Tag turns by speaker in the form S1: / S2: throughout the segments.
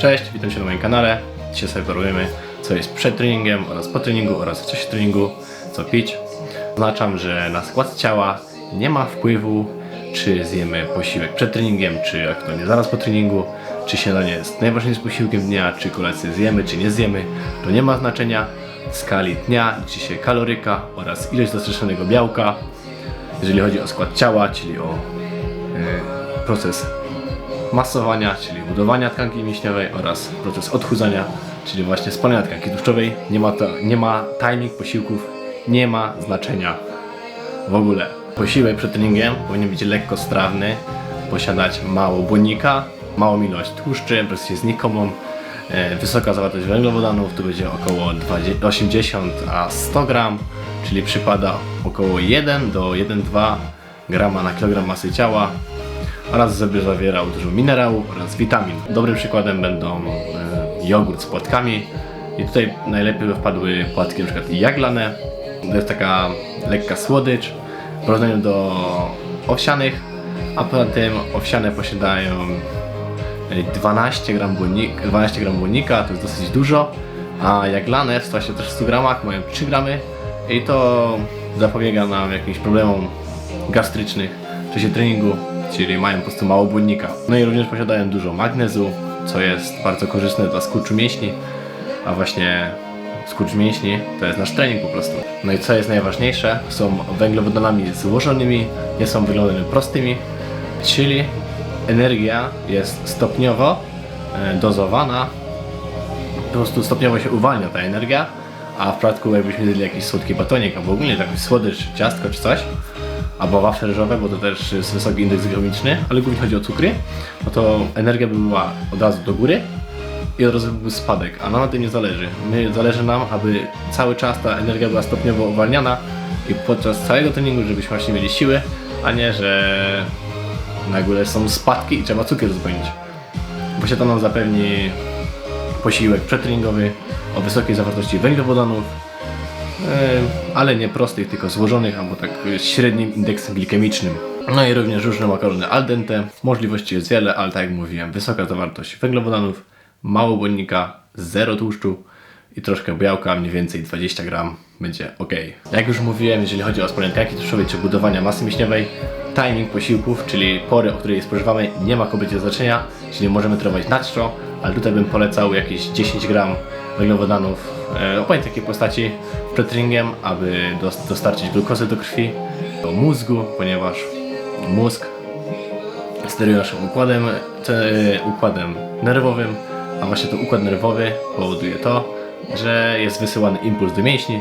S1: Cześć, witam Cię na moim kanale. Dzisiaj sobie porujemy, co jest przed treningiem oraz po treningu oraz w czasie treningu, co pić. Oznaczam, że na skład ciała nie ma wpływu, czy zjemy posiłek przed treningiem, czy aktualnie zaraz po treningu, czy śniadanie jest najważniejszym posiłkiem dnia, czy kolację zjemy, czy nie zjemy. To nie ma znaczenia. W skali dnia liczy się kaloryka oraz ilość dostarczonego białka. Jeżeli chodzi o skład ciała, czyli o e, proces masowania, czyli budowania tkanki mięśniowej oraz proces odchudzania, czyli właśnie spalania tkanki tłuszczowej. Nie ma, to, nie ma timing posiłków, nie ma znaczenia w ogóle. Posiłek przed treningiem powinien być lekko strawny, posiadać mało błonnika, małą ilość tłuszczy, presję znikomą, e, wysoka zawartość węglowodanów, tu będzie około 20, 80 a 100 gram, czyli przypada około 1 do 1,2 grama na kilogram masy ciała oraz żeby zawierał dużo minerałów oraz witamin. Dobrym przykładem będą e, jogurt z płatkami i tutaj najlepiej by wpadły płatki np. jaglane. To jest taka lekka słodycz w porównaniu do owsianych, a poza tym owsiane posiadają e, 12 gram, błonnika, 12 gram błonnika, to jest dosyć dużo, a jaglane w 100 gramach mają 3 gramy i to zapobiega nam jakimś problemom gastrycznych w czasie treningu, czyli mają po prostu mało błonnika. No i również posiadają dużo magnezu, co jest bardzo korzystne dla skurczu mięśni, a właśnie skurcz mięśni to jest nasz trening po prostu. No i co jest najważniejsze, są węglowodanami złożonymi, nie są węglowodanami prostymi, czyli energia jest stopniowo e, dozowana, po prostu stopniowo się uwalnia ta energia, a w przypadku jakbyśmy zjedli jakiś słodki batonik, albo ogólnie jakiś słodycz, ciastko czy coś, albo wafle ryżowe, bo to też jest wysoki indeks glikemiczny, ale głównie chodzi o cukry, no to energia by była od razu do góry i od razu byłby spadek, a nam na tym nie zależy. My, zależy nam, aby cały czas ta energia była stopniowo uwalniana i podczas całego treningu, żebyśmy właśnie mieli siły, a nie, że nagle są spadki i trzeba cukier uzupełnić. Bo się to nam zapewni posiłek przedtreningowy o wysokiej zawartości węglowodanów, ale nie prostych, tylko złożonych, albo tak średnim indeksem glikemicznym. No i również różne makarony al dente. Możliwości jest wiele, ale tak jak mówiłem, wysoka zawartość węglowodanów, mało błonnika, zero tłuszczu i troszkę białka, mniej więcej 20 gram będzie ok. Jak już mówiłem, jeżeli chodzi o spalanie tkanki tłuszczowej czy budowania masy mięśniowej, timing posiłków, czyli pory, o której spożywamy, nie ma kompletnie znaczenia, czyli możemy trenować na ale tutaj bym polecał jakieś 10 gram węglowodanów e, o pamięć takiej postaci przed aby dos- dostarczyć glukozy do krwi, do mózgu, ponieważ mózg steruje naszym układem, te, układem nerwowym, a właśnie to układ nerwowy powoduje to, że jest wysyłany impuls do mięśni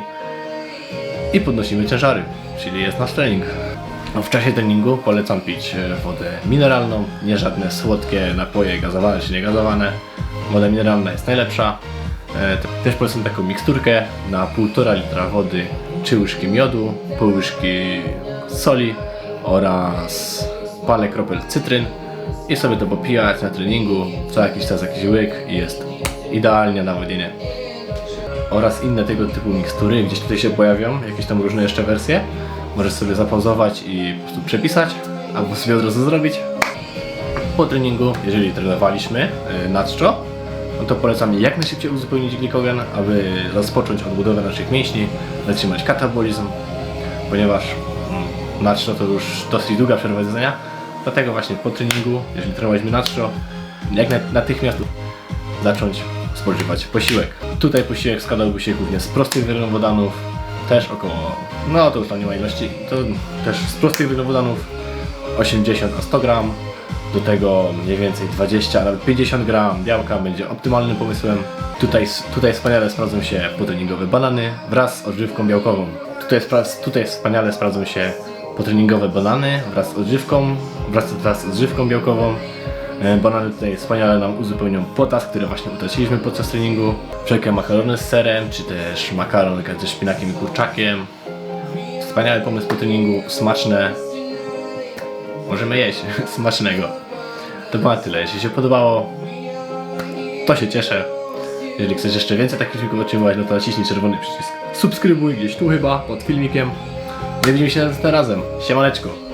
S1: i podnosimy ciężary, czyli jest nasz trening. W czasie treningu polecam pić e, wodę mineralną, nie żadne słodkie napoje gazowane czy niegazowane. Woda mineralna jest najlepsza. E, te- Też polecam taką miksturkę na 1,5 litra wody, 3 łyżki miodu, pół łyżki soli oraz parę kropel cytryn i sobie to popijać na treningu, co jakiś czas jakiś łyk i jest idealnie nawodnienie oraz inne tego typu mikstury, gdzieś tutaj się pojawią, jakieś tam różne jeszcze wersje. Możesz sobie zapauzować i po prostu przepisać, albo sobie od razu zrobić. Po treningu, jeżeli trenowaliśmy yy, na czczo, no to polecam jak najszybciej uzupełnić glikogen, aby rozpocząć odbudowę naszych mięśni, zatrzymać katabolizm, ponieważ mm, na czczo to już dosyć długa przerwa jedzenia. Dlatego właśnie po treningu, jeżeli trenowaliśmy na czczo, jak na- natychmiast zacząć spożywać posiłek. Tutaj posiłek składałby się głównie z prostych węglowodanów, też około, no to już tam nie ma ilości, to też z prostych węglowodanów 80 a 100 gram, do tego mniej więcej 20, a nawet 50 gram białka będzie optymalnym pomysłem. Tutaj, tutaj wspaniale sprawdzą się potreningowe banany wraz z odżywką białkową. Tutaj, tutaj wspaniale sprawdzą się potreningowe banany wraz z odżywką, wraz, wraz z odżywką białkową. E, Banany tutaj wspaniale nam uzupełnią potas, który właśnie utraciliśmy podczas treningu. Wszelkie makarony z serem, czy też makaron ze szpinakiem i kurczakiem. Wspaniały pomysł po treningu, smaczne. Możemy jeść, smacznego. To było na tyle. Jeśli się podobało, to się cieszę. Jeżeli chcesz jeszcze więcej takich filmików otrzymywać, no to naciśnij czerwony przycisk. Subskrybuj gdzieś tu chyba, pod filmikiem. Widzimy się następnym razem. Siemaneczko.